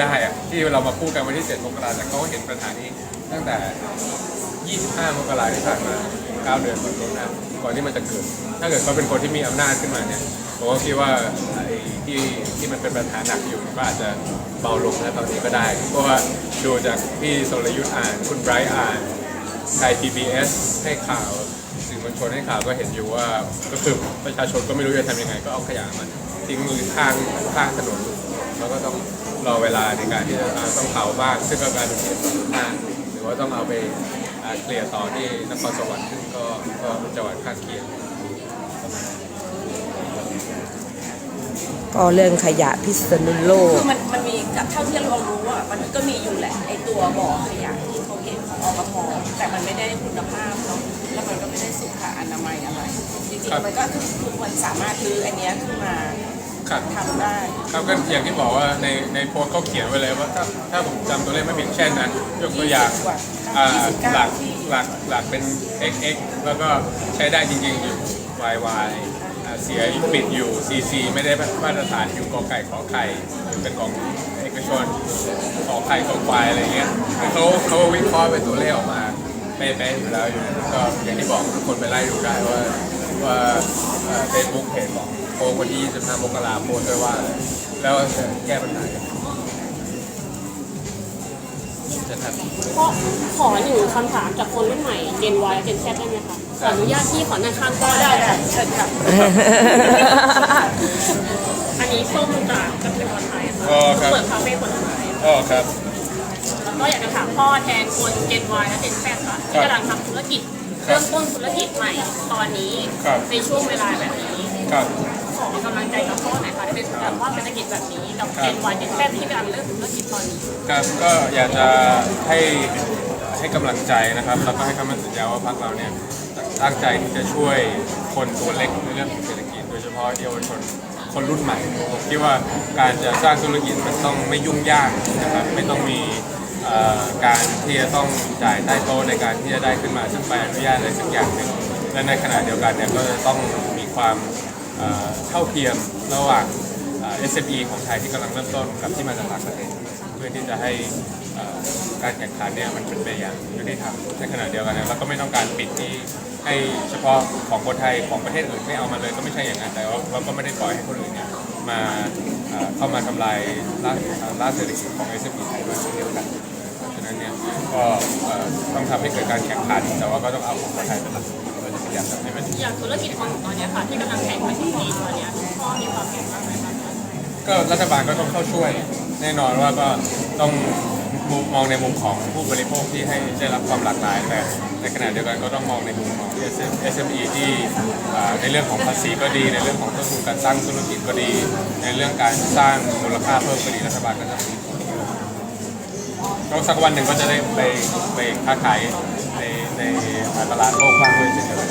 ได้อะที่เรามาพูดกันวันที่ 7 มกราแต่เขาก็เห็นปัญหานี้ตั้งแต่ 25 มกราที่ผ่านมา 9 เดือนก่อนน้าก่อนที่มันจะเกิด ถ้าเกิดเขาเป็นคนที่มีอำนาจขึ้นมาเนี่ยผมก็คิดว่าไอ้ที่ที่มันเป็นปัญหาหนักอยู่ก็อาจจะเบาลงแล้วตอนนี้ก็ได้ เพราะว่าดูจากพี่โซลยุทธ์อ่าน คุณไบรท์อ่านไทย PBS ให้ข่าวสื่อมวลชนให้ข่าวก็เห็นอยู่ว่าก็คือประชาชนก็ไม่รู้จะทำยังไง ก็เอาขยะมันทิ้งมือข้างข้างถนนแล้วก็ต้อง รอเวลาในการที่จะอ่าต้องเผาบ้างซึ่งก็กลายเป็นเหตุต่างหรือว่าต้องเอาไปอ่าเคลียร์ต่อที่นครสวรรค์ซึ่งก็ก็เป็นจังหวัดข้างเคียงก็เรื่องขยะพิษณุโลคืกอมันมันมีกับเท่าที่เรารู้อะมันก็มีอยู่แหละไอตัวบ่อขยะที่เขาเก็บของอกทแต่มันไม่ได้คุณภาพเนาะแล้วมันก็ไม่ได้สุขอนามัยอะไรจริงครับๆมันก็คือคือมันสามารถรื้ออันเนี้ยขึ้นมา ครับทำได้ ครับก็อย่างที่บอกว่าในในโพสต์เขาเขียนไว้เลยว่าถ้าถ้าผมจำตัวเลขไม่ผิดเช่นนะยกตัวอย่าง20กว่าอ่า29หลักที่ หลักหลักเป็น xx แล้วก็ใช้ได้จริงๆอยู่ yy อ่าเสียปิดอยู่ cc ไม่ได้มาตรฐานอยู่กอไก่ขอไข่อยู่เป็นของเอกชนขอไข่ขอควายอะไรเงี้ยคือเขาเขาวิเคราะห์เป็นตัวเลขออกมาเป๊ะๆอยู่แล้วอยู่ก็อย่างที่บอกทุกคนไปไล่ดูได้ว่าว่าเฟซบุ๊กเพจของ โพสต์วันที่25มกราโพสต์ไว้ว่าอะไรแล้วจะแก้ปัญหายังไงจะทำ ก็ขอหนึ่งคำถามจากคนรุ่นใหม่ เจน Y และเจน Z ได้ไหมคะขออนุญาตที่ขอนั่งข้างก็ได้ได้ได้เชิญค่ะ อันนี้ส้มจากกับเป็นคนไทยค่ะอ๋อครับ เปิดคาเฟ่คนไทยอ๋อครับ แล้วก็อยากจะถามพ่อแทนคนเจน Y และเจน Z ค่ะที่กำลังทำธุรกิจ ครับเริ่มต้นธุรกิจใหม่ตอนนี้ ครับ ในช่วงเวลาแบบนี้ ครับ ขอกำลังใจกับพ่อหน่อยค่ะที่เป็นแบบว่าเศรษฐกิจแบบนี้กับครับเจน Y เจน Z ที่กำลังเริ่มธุรกิจตอนนี้ครับก็อยากจะให้ให้กำลังใจนะครับแล้วก็ให้คำมั่นสัญญาว่าพรรคเราเนี่ยตั้งใจที่จะช่วยคนตัวเล็กในเรื่องของเศรษฐกิจโดยเฉพาะเยาวชนคนรุ่นใหม่ผมคิดว่าการจะสร้างธุรกิจมันต้องไม่ยุ่งยากนะครับไม่ต้องมีการที่จะต้องจ่ายใต้โต๊ะในการที่จะได้ขึ้นมาซึ่งใบอนุญาตอะไรสักอย่างหนึ่งและในขณะเดียวกันเนี่ยก็จะต้องมีความ เท่าเทียมระหว่างเอ่อ SME ของไทยที่กำลังเริ่มต้นกับที่มาจากต่างประเทศเพื่อที่จะให้การแข่งขันเนี่ยมันเป็นไปอย่างยุติธรรมในขณะเดียวกันเนี่ยเราก็ไม่ต้องการปิดที่ให้เฉพาะของคนไทยของประเทศอื่นไม่เอามาเลยก็ไม่ใช่อย่างนั้นแต่ว่าเราก็ไม่ได้ปล่อยให้คนอื่นเนี่ยมาเข้ามาทำลายล่าเศรษฐกิจของ SME ไทยด้วยเช่นเดียวกันเพราะฉะนั้นเนี่ยก็ต้องทำให้เกิดการแข่งขันแต่ว่าก็ต้องเอาของคนไทยเป็นหลัก เราจะพยายามทำให้มันอย่างธุรกิจของหนูตอนเนี้ยค่ะที่กำลังแข่งขันที่จีนตอนเนี้ยพ่อมีความเห็นว่าไงบ้างคะก็รัฐบาลก็ต้องเข้าช่วย แน่นอนว่าก็ต้องมุมมองในมุมของผู้บริโภคที่ให้ได้รับความหลากหลายแต่ในขณะเดียวกันก็ต้องมองในมุมของ SME ที่อ่าในเรื่องของภาษีก็ดี ในเรื่องของต้นทุนการตั้งธุรกิจก็ดี ในเรื่องการสร้างมูลค่าเพิ่มก็ดีรัฐบาลก็จะมีส่วนร่วมก็สักวันหนึ่งก็จะได้ไปไปค้าขาย ในในตลาดโลกบ้างด้วยเช่นเดียวกัน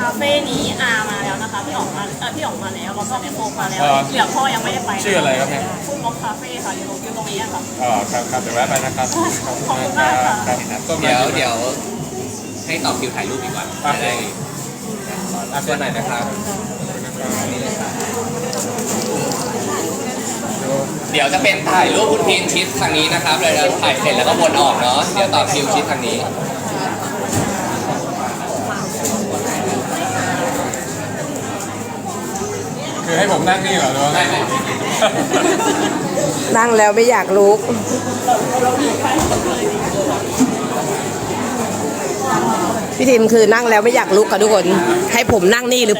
คาเฟ่นี้อามาแล้วนะคะพี่ออกมาเออพี่ออกมาแล้วแล้วก็แม่โฟมาแล้วเออเหลือพ่อยังไม่ได้ไปนชื่ออะไรครับเนี่ยฟุตบอลคาเฟ่ค่ะอยู่ตรงอยู่ตรงนี้อะค่ะ อ๋อครับครับเดี๋ยวแวะไปนะครับขอบคุณมากค่ะ ครับก็มาเดี๋ยวเดี๋ยวให้ต่อคิวถ่ายรูปดีกว่าครับจะได้อะส่วนไหนนะครับนี่เลยครับเดี๋ยวจะเป็นถ่ายรูปคุณพีนชิดทางนี้นะครับเลยเราถ่ายเสร็จแล้วก็วนออกเนาะเดี๋ยวต่อคิวชิดทางนี้ คือให้ผมนั่งนี่เหรอหรือว่าไงนั่งแล้วไม่อยากลุก พี่ทิมคือนั่งแล้วไม่อยากลุกค่ะทุกคน ให้ผมนั่งนี่หรือ